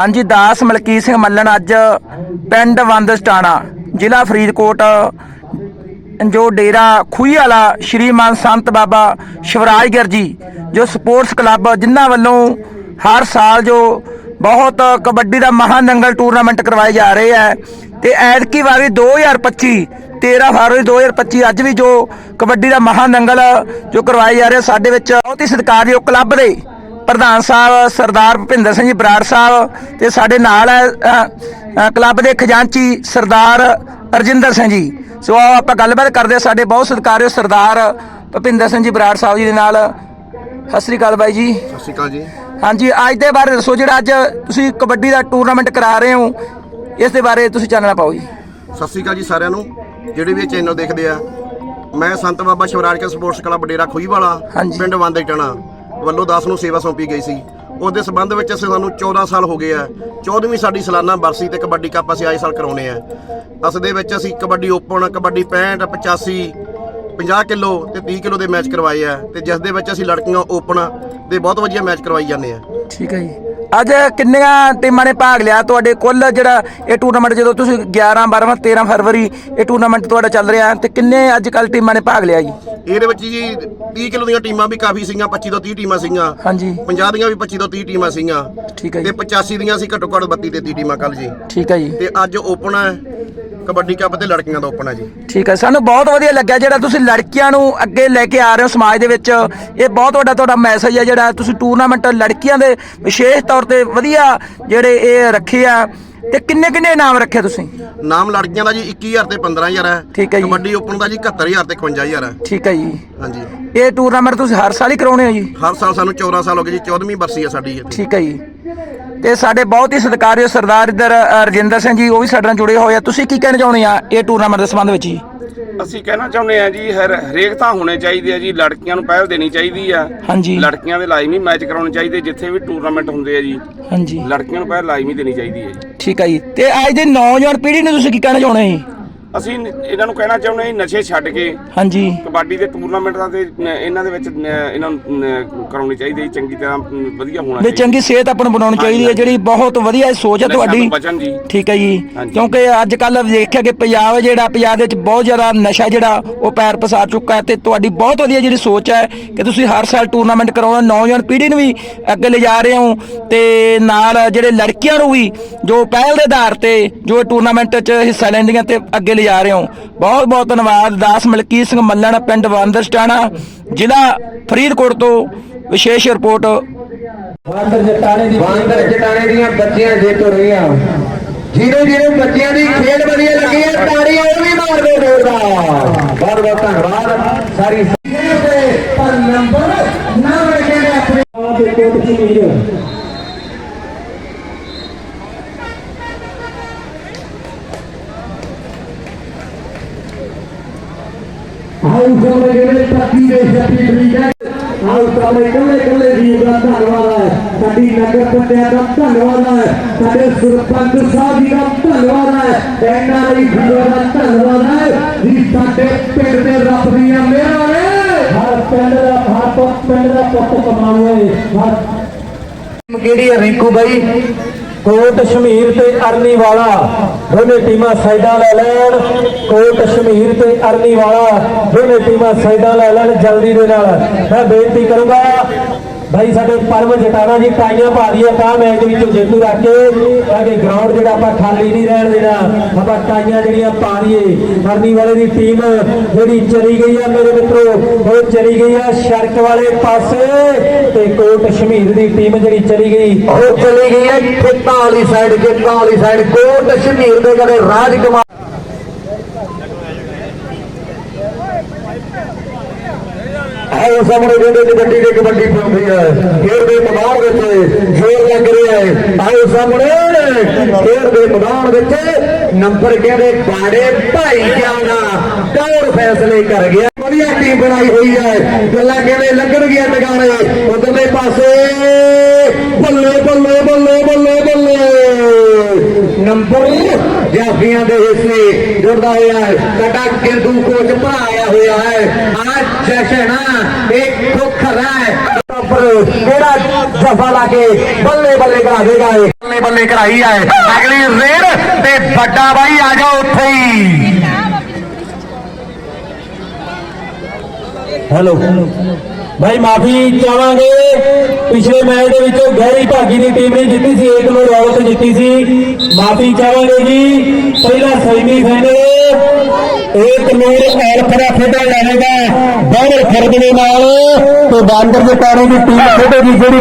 ਹਾਂਜੀ, ਦਾਸ ਮਲਕੀਤ ਸਿੰਘ ਮੱਲਣ ਅੱਜ ਪਿੰਡ ਵੰਦਸਟਾਣਾ, ਜ਼ਿਲ੍ਹਾ ਫਰੀਦਕੋਟ, ਜੋ ਡੇਰਾ ਖੂਹੀ ਵਾਲਾ ਸ਼੍ਰੀਮਾਨ ਸੰਤ ਬਾਬਾ ਸ਼ਿਵਰਾਜ ਜੀ, ਜੋ ਸਪੋਰਟਸ ਕਲੱਬ ਜਿਨ੍ਹਾਂ ਵੱਲੋਂ ਹਰ ਸਾਲ ਜੋ ਬਹੁਤ ਕਬੱਡੀ ਦਾ ਮਹਾਨੰਗਲ ਟੂਰਨਾਮੈਂਟ ਕਰਵਾਏ ਜਾ ਰਹੇ ਹੈ ਤੇ ਐਤਕੀ ਵਾਰੀ 2025 13 ਫਰਵਰੀ 2025 ਅੱਜ ਵੀ ਜੋ ਕਬੱਡੀ ਦਾ ਮਹਾਨੰਗਲ ਜੋ ਕਰਵਾਏ ਜਾ ਰਿਹਾ ਸਾਡੇ ਵਿੱਚ ਬਹੁਤ ਹੀ ਸਤਿਕਾਰਯੋਗ ਕਲੱਬ ਦੇ ਪ੍ਰਧਾਨ ਸਾਹਿਬ ਸਰਦਾਰ ਭੁਪਿੰਦਰ ਸਿੰਘ ਜੀ ਬਰਾੜ ਸਾਹਿਬ ਤੇ ਸਾਡੇ ਨਾਲ ਹੈ ਕਲੱਬ ਦੇ ਖਜ਼ਾਨਚੀ ਸਰਦਾਰ ਅਰਜਿੰਦਰ ਸਿੰਘ ਜੀ। ਸੋ ਆਓ ਆਪਾਂ ਗੱਲਬਾਤ ਕਰਦੇ ਸਾਡੇ ਬਹੁਤ ਸਤਿਕਾਰਯੋਗ ਸਰਦਾਰ ਭੁਪਿੰਦਰ ਸਿੰਘ ਜੀ ਬਰਾੜ ਸਾਹਿਬ ਜੀ ਦੇ ਨਾਲ। ਸਤਿ ਸ੍ਰੀ ਅਕਾਲ ਬਾਈ ਜੀ। ਸਤਿ ਸ਼੍ਰੀ ਅਕਾਲ ਜੀ। ਹਾਂਜੀ ਅੱਜ ਦੇ ਬਾਰੇ ਦੱਸੋ ਜਿਹੜਾ ਅੱਜ ਤੁਸੀਂ ਕਬੱਡੀ ਦਾ ਟੂਰਨਾਮੈਂਟ ਕਰਾ ਰਹੇ ਹੋ ਇਸ ਦੇ ਬਾਰੇ ਤੁਸੀਂ ਚਾਨਣਾ ਪਾਓ ਜੀ। ਸਤਿ ਸ਼੍ਰੀ ਅਕਾਲ ਜੀ ਸਾਰਿਆਂ ਨੂੰ। ਜਿਹੜੇ ਵੀ ਇਹ ਚੈਨਲ ਦੇਖਦੇ ਆ ਮੈਂ ਸੰਤ ਬਾਬਾ ਸ਼ਿਵਰਾਜ ਕੇ ਸਪੋਰਟਸ ਕਲੱਬ ਡੇਰਾ ਖੋਈਵਾਲਾ। ਪਿੰਡ ਵਾਂਦੇ ਟਣਾ ਵੱਲੋਂ 10 ਨੂੰ ਸੇਵਾ ਸੌਂਪੀ ਗਈ ਸੀ। ਉਸ ਦੇ ਸੰਬੰਧ ਵਿੱਚ ਅਸੀਂ ਸਾਨੂੰ 14 ਸਾਲ ਹੋ ਗਏ ਆ। 14ਵੀਂ ਸਾਡੀ ਸਾਲਾਨਾ ਬਰਸੀ ਤੇ ਕਬੱਡੀ ਕੱਪ ਅਸੀਂ ਆਏ ਸਾਲ ਕਰਾਉਨੇ ਆ। ਅਸ ਦੇ ਵਿੱਚ ਅਸੀਂ ਕਬੱਡੀ ਓਪਨ, ਕਬੱਡੀ 65 85 50 ਕਿਲੋ ਤੇ 30 ਕਿਲੋ ਦੇ ਮੈਚ ਕਰਵਾਏ ਆ। ਤੇ ਜਿਸ ਦੇ ਵਿੱਚ ਅਸੀਂ ਲੜਕੀਆਂ ਓਪਨ ਦੇ ਬਹੁਤ ਵਧੀਆ ਮੈਚ ਕਰਵਾਈ ਜਾਂਦੇ ਆ। ਠੀਕ ਹੈ ਜੀ। ਅੱਜ ਕਿੰਨੀਆਂ ਟੀਮਾਂ ਨੇ ਭਾਗ ਲਿਆ? ਤੁਹਾਡੇ ਕੁੱਲ ਜਿਹੜਾ ਇਹ ਟੂਰਨਾਮੈਂਟ ਜਦੋਂ ਤੁਸੀਂ 11 12 13 ਫਰਵਰੀ ਇਹ ਟੂਰਨਾਮੈਂਟ ਤੁਹਾਡਾ ਚੱਲ ਰਿਹਾ ਤੇ ਕਿੰਨੇ ਅੱਜ ਕੱਲ ਟੀਮਾਂ ਨੇ ਭਾਗ ਲਿਆ ਜੀ? ਇਹਦੇ ਵਿੱਚ ਜੀ 30 ਕਿਲੋ ਦੀਆਂ ਟੀਮਾਂ ਵੀ ਕਾਫੀ ਸੀਗੀਆਂ 25 ਤੋਂ 30 ਟੀਮਾਂ ਸੀਗੀਆਂ। ਹਾਂਜੀ। 50 ਦੀਆਂ ਵੀ 25 ਤੋਂ 30 ਟੀਮਾਂ ਸੀਗੀਆਂ। ਠੀਕ ਹੈ ਤੇ ਜੀ 85 ਦੀਆਂ ਸੀ ਘੱਟੋ ਘੱਟ 32 ਤੇ 30 ਟੀਮਾਂ ਕੱਲ ਜੀ। ਠੀਕ ਹੈ ਜੀ। ਤੇ ਅੱਜ ਓਪਨ ਹੈ। ਕਬੱਡੀ ਕੱਪ ਤੇ ਲੜਕੀਆਂ ਦਾ ਓਪਨ ਹੈ ਜੀ। ਠੀਕ ਹੈ ਸਾਨੂੰ ਬਹੁਤ ਵਧੀਆ ਲੱਗਿਆ ਜਿਹੜਾ ਤੁਸੀਂ ਲੜਕੀਆਂ ਨੂੰ ਅੱਗੇ ਲੈ ਕੇ ਆ ਰਹੇ ਹੋ ਸਮਾਜ ਦੇ ਵਿੱਚ। ਇਹ ਬਹੁਤ ਵੱਡਾ ਤੁਹਾਡਾ ਮੈਸੇਜ ਹੈ ਜਿਹੜਾ ਤੁਸੀਂ ਟੂਰਨਾਮੈਂਟ ਲੜਕੀਆਂ ਦੇ ਵਿਸ਼ੇਸ਼ ਤੌਰ ਤੇ ਵਧੀਆ ਜਿਹੜੇ ਇਹ ਰੱਖੇ ਆ। ਤੇ ਕਿੰਨੇ ਕਿੰਨੇ ਇਨਾਮ ਰੱਖੇ ਤੁਸੀਂ? ਨਾਮ ਲੜਕੀਆਂ ਦਾ ਜੀ 21000 ਤੇ 15000 ਹੈ। ਠੀਕ ਹੈ ਜੀ। ਕਬੱਡੀ ਓਪਨ ਦਾ ਜੀ 71000 ਤੇ 51000 ਹੈ। ਠੀਕ ਹੈ ਜੀ। ਹਾਂਜੀ। ਇਹ ਟੂਰਨਾਮੈਂਟ ਤੁਸੀਂ ਹਰ ਸਾਲ ਹੀ ਕਰਾਉਣੇ ਹੋ ਜੀ? ਹਰ ਸਾਲ ਸਾਨੂੰ 14 ਸਾਲ ਹੋ ਗਏ ਜੀ 14ਵੀਂ ਬਰਸੀ ਹੈ ਸਾਡੀ ਇਹ ਠੀਕ ਹੈ ਜੀ। ਤੇ ਸਾਡੇ ਬਹੁਤ ਹੀ ਸਤਿਕਾਰਯੋਗ ਸਰਦਾਰ ਇੱਧਰ ਰਜਿੰਦਰ ਸਿੰਘ ਜੀ ਉਹ ਵੀ ਸਾਡੇ ਨਾਲ ਜੁੜੇ ਹੋਏ ਆ। ਤੁਸੀਂ ਕੀ ਕਹਿਣਾ ਚਾਹੁੰਦੇ ਆ ਇਹ ਟੂਰਨਾਮੈਂਟ ਦੇ ਸੰਬੰਧ ਵਿੱਚ ਜੀ? ਅਸੀਂ ਕਹਿਣਾ ਚਾਹੁੰਦੇ ਆ ਜੀ ਹਰ ਹਰੇਕ ਤਾਂ ਹੋਣੇ ਚਾਹੀਦੇ ਆ ਜੀ ਲੜਕੀਆਂ ਨੂੰ ਪਹਿਲ ਦੇਣੀ ਚਾਹੀਦੀ ਆ। ਹਾਂਜੀ। ਲੜਕੀਆਂ ਦੇ ਲਾਜ਼ਮੀ ਮੈਚ ਕਰਾਉਣੇ ਚਾਹੀਦੇ ਜਿੱਥੇ ਵੀ ਟੂਰਨਾਮੈਂਟ ਹੁੰਦੇ ਆ ਜੀ। ਹਾਂਜੀ। ਲੜਕੀਆਂ ਨੂੰ ਪਹਿਲ ਲਾਜ਼ਮੀ ਦੇਣੀ ਚਾਹੀਦੀ ਹੈ ਜੀ। ਠੀਕ ਹੈ ਜੀ। ਤੇ ਅੱਜ ਦੇ ਨੌਜਵਾਨ ਪੀੜ੍ਹੀ ਨੂੰ ਤੁਸੀਂ ਕੀ ਕਹਿਣਾ ਚਾਹੁੰਦੇ ਜੀ? ਅਸੀਂ ਇਹਨਾਂ ਨੂੰ ਕਹਿਣਾ ਚਾਹੁੰਦੇ ਹਾਂ ਨਸ਼ੇ ਛੱਡ ਕੇ ਹਾਂਜੀ। ਕਬੱਡੀ ਦੇ ਟੂਰਨਾਮੈਂਟਾਂ ਨ- ਇਹਨਾਂ ਦੇ ਵਿੱਚ ਇਹਨਾਂ ਨੂੰ ਕਰਾਉਣੀ ਚਾਹੀਦੀ ਹੈ ਚੰਗੀ ਤਰ੍ਹਾਂ ਵਧੀਆ ਹੋਣਾ ਵੀ ਚੰਗੀ ਸਿਹਤ ਆਪਾਂ ਨੂੰ ਬਣਾਉਣੀ ਚਾਹੀਦੀ ਹੈ ਜਿਹੜੀ ਬਹੁਤ ਵਧੀਆ ਸੋਚ ਹੈ ਤੁਹਾਡੀ। ਠੀਕ ਹੈ ਜੀ। ਕਿਉਂਕਿ ਅੱਜ ਕੱਲ ਦੇਖਿਆ ਕਿ ਪੰਜਾਬ ਜਿਹੜਾ ਪੰਜਾਬ ਦੇ ਵਿੱਚ ਬਹੁਤ ਜ਼ਿਆਦਾ ਨਸ਼ਾ ਜਿਹੜਾ ਉਹ ਪੈਰ ਪਸਾਰ ਚੁੱਕਾ ਹੈ ਤੇ ਤੁਹਾਡੀ ਬਹੁਤ ਵਧੀਆ ਜਿਹੜੀ ਸੋਚ ਹੈ ਕਿ ਤੁਸੀਂ ਹਰ ਸਾਲ ਟੂਰਨਾਮੈਂਟ ਕਰਾਉਣਾ ਨੌਜਵਾਨ ਪੀੜ੍ਹੀ ਨੂੰ ਵੀ ਅੱਗੇ ਲਿਜਾ ਰਹੇ ਹੋ ਤੇ ਨਾਲ ਜਿਹੜੇ ਲੜਕੀਆਂ ਨੂੰ ਵੀ ਜੋ ਪਹਿਲ ਦੇ ਆਧਾਰ ਤੇ ਜੋ ਟੂਰਨਾਮੈਂਟ 'ਚ ਹਿੱਸਾ ਲੈਂਦੀਆਂ ਤੇ ਅੱਗੇ ਲਿਜਾ ਰਹੇ ਹੋ। ਬਹੁਤ ਬਹੁਤ ਧੰਨਵਾਦ। ਦਾਸ ਮਲਕੀਤ ਸਿੰਘ ਮੱਲਣ ਪਿੰਡ ਵਾਂਦਰਸਟਾਣਾ ਜ਼ਿਲ੍ਹਾ ਫਰੀਦਕੋਟ ਤੋਂ ਵਿਸ਼ੇਸ਼ ਰਿਪੋਰਟ। ਵਾਂਦਰ ਜਟਾਣੇ ਦੀ ਵਾਂਦਰ ਜਟਾਣੇ ਦੀਆਂ ਬੱਚੀਆਂ ਜਿੱਤ ਰਹੀਆਂ। ਜਿਹਦੇ ਜਿਹਦੇ ਬੱਚਿਆਂ ਦੀ ਖੇਡ ਵਧੀਆ ਲੱਗੀ ਹੈ। ਤਾੜੀਆਂ ਉਹ ਵੀ ਮਾਰ ਦਿਓ ਜ਼ੋਰਦਾਰ ਬਹੁਤ ਬਹੁਤ ਧੰਨਵਾਦ। ਸਾਰੀ ਪਰ ਨੰਬਰ ਨਾ ਰੱਖੇ ਨੇ ਆਪਣੇ ਆਪ ਦੇ ਕੋਟ ਦੀ ਵੀਰ। ਆਉ ਸਾਰੇ ਜਿਹੜੇ ਪੱਕੀ ਦੇ ਸ਼ਕਤੀ ਠੀਕ ਹੈ ਆਉ ਸਾਰੇ ਕੱਲੇ ਕੱਲੇ ਵੀਰ ਦਾ ਧੰਨਵਾਦ ਹੈ ਸਾਡੀ ਨਗਰ ਪੰਚਾਇਤ ਦਾ ਧੰਨਵਾਦ ਹੈ ਸਾਡੇ ਸਰਪੰਚ ਸਾਹਿਬ ਜੀ ਦਾ ਧੰਨਵਾਦ ਹੈ ਐਨਾ ਲਈ ਖੰਡੋ ਦਾ ਧੰਨਵਾਦ ਹੈ ਜੀ ਸਾਡੇ ਪਿੰਡ ਦੇ ਰੱਬ ਦੀਆਂ ਮਿਹਰਾਂ ਨੇ ਹਰ ਪਿੰਡ ਦਾ ਹਰ ਪੁੱਤ ਪਿੰਡ ਦਾ ਪੁੱਤ ਕਮਾਵੇ ਹਰ ਕਿਹੜੀ ਹੈ ਰਿੰਕੂ ਬਾਈ ਕੋਟ ਸ਼ਮੀਰ ਤੇ ਅਰਨੀ ਵਾਲਾ। ਦੋਨੇ ਟੀਮਾਂ ਸਾਈਡਾਂ ਲੈ ਲੈਣ। ਕੋਟ ਸ਼ਮੀਰ ਤੇ ਅਰਨੀ ਵਾਲਾ। ਦੋਨੇ ਟੀਮਾਂ ਸਾਈਡਾਂ ਲੈ ਲੈਣ ਜਲਦੀ ਦੇ ਨਾਲ। ਮੈਂ ਬੇਨਤੀ ਕਰੂੰਗਾ ਭਾਈ ਸਾਡੇ ਪਰਮ ਜਟਾਣਾ ਜੀ ਟਾਈਆਂ ਪਾ ਦਈਏ ਤਾਂ ਮੈਚ ਵਿੱਚ ਜੇਤੂ ਰੱਖ ਕੇ ਤਾਂ ਗਰਾਊਂਡ ਜਿਹੜਾ ਆਪਾਂ ਖਾਲੀ ਨਹੀਂ ਰਹਿਣ ਦੇਣਾ, ਆਪਾਂ ਟਾਈਆਂ ਜਿਹੜੀਆਂ ਪਾ ਦਈਏ ਅਰਨੀ ਵਾਲੇ ਦੀ ਟੀਮ ਜਿਹੜੀ ਚਲੀ ਗਈ ਆ ਮੇਰੇ ਮਿੱਤਰੋ, ਉਹ ਚਲੀ ਗਈ ਆ ਸ਼ਰਕ ਵਾਲੇ ਪਾਸੇ ਤੇ ਕੋਟ ਸ਼ਮੀਰ ਦੀ ਟੀਮ ਜਿਹੜੀ ਚਲੀ ਗਈ। ਉਹ ਚਲੀ ਗਈ ਹੈ ਖੇਤਾਂ ਵਾਲੀ ਸਾਈਡ ਖੇਤਾਂ ਵਾਲੀ ਸਾਈਡ ਕੋਟ ਸ਼ਮੀਰ ਦੇ ਕਦੇ ਰਾਜ ਕੁਮਾਰ ਆਓ ਸਾਹਮਣੇ ਜਿਹੜੇ ਕਬੱਡੀ ਦੀ ਕਬੱਡੀ ਪਾਉਂਦੀ ਹੈ ਖੇਡ ਦੇ ਮੈਦਾਨ ਵਿੱਚ ਜ਼ੋਰ ਲੱਗ ਰਿਹਾ ਹੈ। ਆਓ ਸਾਹਮਣੇ, ਖੇਡ ਦੇ ਮੈਦਾਨ ਵਿੱਚ ਨੰਬਰ ਕਹਿੰਦੇ ਬਾੜੇ ਭਾਈ ਜਾਣਾ ਕੌਣ ਫੈਸਲੇ ਕਰ ਗਿਆ? ਵਧੀਆ ਟੀਮ ਬਣਾਈ ਹੋਈ ਹੈ। ਗੱਲਾਂ ਕਹਿੰਦੇ ਲੱਗਣਗੀਆਂ ਟਿਕਾਣੇ? ਉਧਰਲੇ ਪਾਸੇ। ਬੱਲੇ ਬੱਲੇ ਬੱਲੇ ਬੱਲੇ ਬੱਲੇ। ਨੰਬਰ ਜਾਫੀਆਂ ਦੇ ਹਿੱਸੇ ਜੁੜਦਾ ਹੋਇਆ ਹੈ। ਕਟਾ ਕਿੰਦੂ ਕੋਚ ਭਰਾ ਆਇਆ ਹੋਇਆ ਹੈ। ਆ ਜਸ਼ਨ ਇੱਕ ਖੁਖਰਾ ਹੈ ਉੱਪਰ ਕਿਹੜਾ ਜਫਾ ਲਾ ਕੇ ਬੱਲੇ ਬੱਲੇ ਕਰਾ ਦੇਗਾ ਇਹ। ਬੱਲੇ ਬੱਲੇ ਕਰਾਈ ਹੈ ਅਗਲੀ ਰੇਡ ਤੇ ਵੱਡਾ ਬਾਈ ਆ ਜਾ ਉੱਥੇ ਹੀ। ਹੈਲੋ। ਭਾਈ ਮਾਫੀ ਚਾਹਾਂਗੇ। ਪਿਛਲੇ ਮੈਚ ਦੇ ਵਿੱਚ ਗਹਿਰੀ ਭਾਗੀ ਦੀ ਟੀਮ ਨੇ ਜਿੱਤੀ ਸੀ, ਇੱਕ ਨੂੰ ਰੌਲਤ ਜਿੱਤੀ ਸੀ। ਮਾਫੀ ਚਾਹਾਂਗੇ ਜੀ। ਪਹਿਲਾ ਸੈਮੀ ਫਾਈਨਲ। ਇੱਕ ਨੂਰ ਐਲਫਰਾ ਖੇਡਣ ਜਾਣੇਗਾ ਬਾਹਰ ਖਰਦ ਦੇ ਨਾਲ। ਤੇ ਬਾਂਦਰ ਦੇ ਪਾਣੀ ਦੀ ਟੀਮ ਖੇਡੇਗੀ ਜਿਹੜੀ